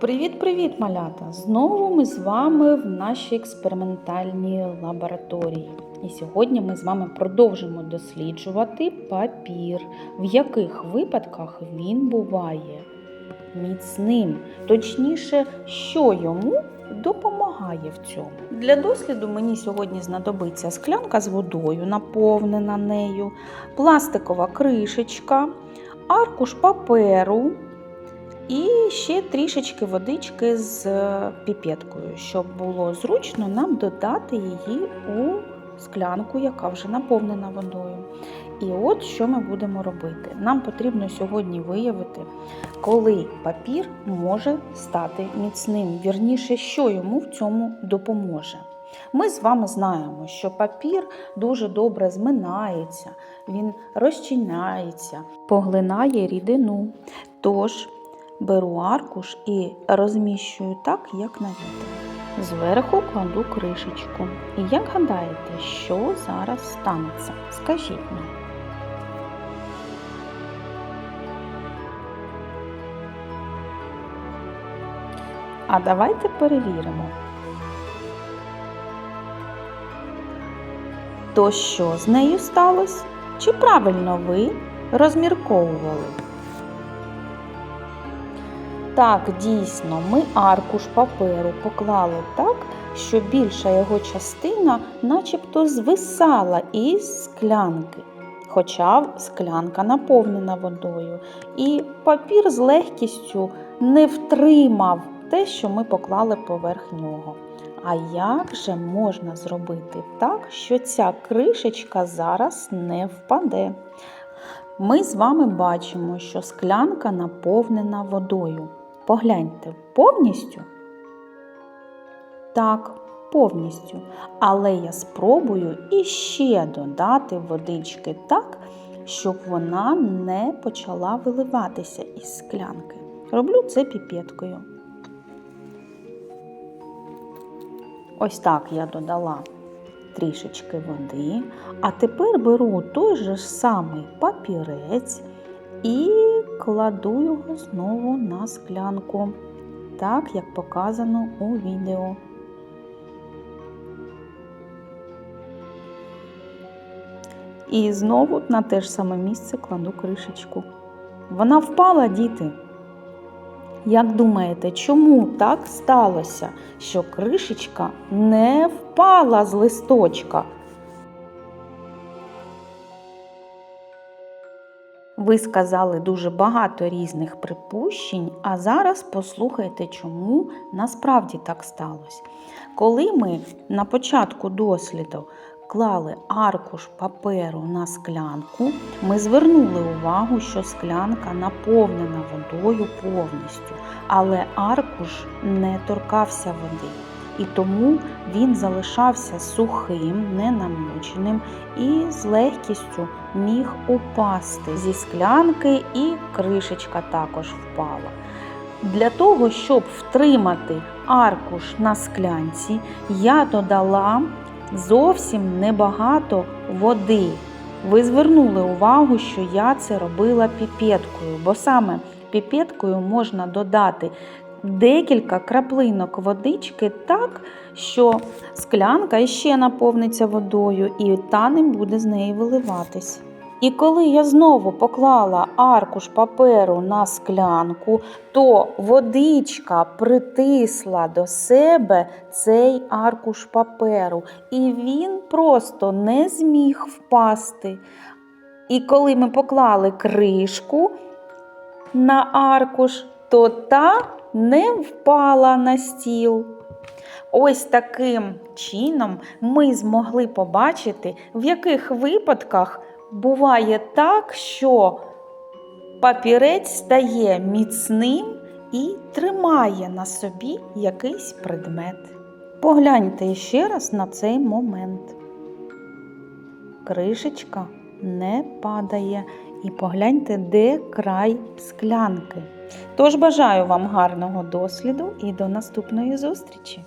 Привіт-привіт, малята! Знову ми з вами в нашій експериментальній лабораторії. І сьогодні ми з вами продовжимо досліджувати папір, в яких випадках він буває міцним. Точніше, що йому допомагає в цьому. Для досліду мені сьогодні знадобиться склянка з водою, наповнена нею, пластикова кришечка, аркуш паперу. І ще трішечки водички з е, піпеткою, щоб було зручно нам додати її у склянку, яка вже наповнена водою. І от що ми будемо робити. Нам потрібно сьогодні виявити, коли папір може стати міцним, вірніше, що йому в цьому допоможе. Ми з вами знаємо, що папір дуже добре зминається, він розчиняється, поглинає рідину. Тож Беру аркуш і розміщую так, як на відео. Зверху кладу кришечку. І як гадаєте, що зараз станеться? Скажіть мені. А давайте перевіримо. То що з нею сталося? Чи правильно ви розмірковували? Так, дійсно, ми аркуш паперу поклали так, що більша його частина начебто звисала із склянки. Хоча склянка наповнена водою, і папір з легкістю не втримав те, що ми поклали поверх нього. А як же можна зробити так, що ця кришечка зараз не впаде? Ми з вами бачимо, що склянка наповнена водою. Погляньте повністю? Так, повністю. Але я спробую іще додати водички так, щоб вона не почала виливатися із склянки. Роблю це піпеткою. Ось так я додала трішечки води. А тепер беру той же самий папірець і кладу його знову на склянку, так як показано у відео. І знову на те ж саме місце кладу кришечку. Вона впала, діти. Як думаєте, чому так сталося, що кришечка не впала з листочка? Ви сказали дуже багато різних припущень, а зараз послухайте, чому насправді так сталося. Коли ми на початку досліду клали аркуш паперу на склянку, ми звернули увагу, що склянка наповнена водою повністю, але аркуш не торкався води. І тому він залишався сухим, ненамоченим і з легкістю міг упасти зі склянки, і кришечка також впала. Для того, щоб втримати аркуш на склянці, я додала зовсім небагато води. Ви звернули увагу, що я це робила піпеткою, бо саме піпеткою можна додати декілька краплинок водички так, що склянка ще наповниться водою, і та не буде з неї виливатись. І коли я знову поклала аркуш паперу на склянку, то водичка притисла до себе цей аркуш паперу, і він просто не зміг впасти. І коли ми поклали кришку на аркуш, то та не впала на стіл. Ось таким чином ми змогли побачити, в яких випадках буває так, що папірець стає міцним і тримає на собі якийсь предмет. Погляньте ще раз на цей момент. Кришечка не падає. І погляньте, де край склянки. Тож бажаю вам гарного досліду і до наступної зустрічі!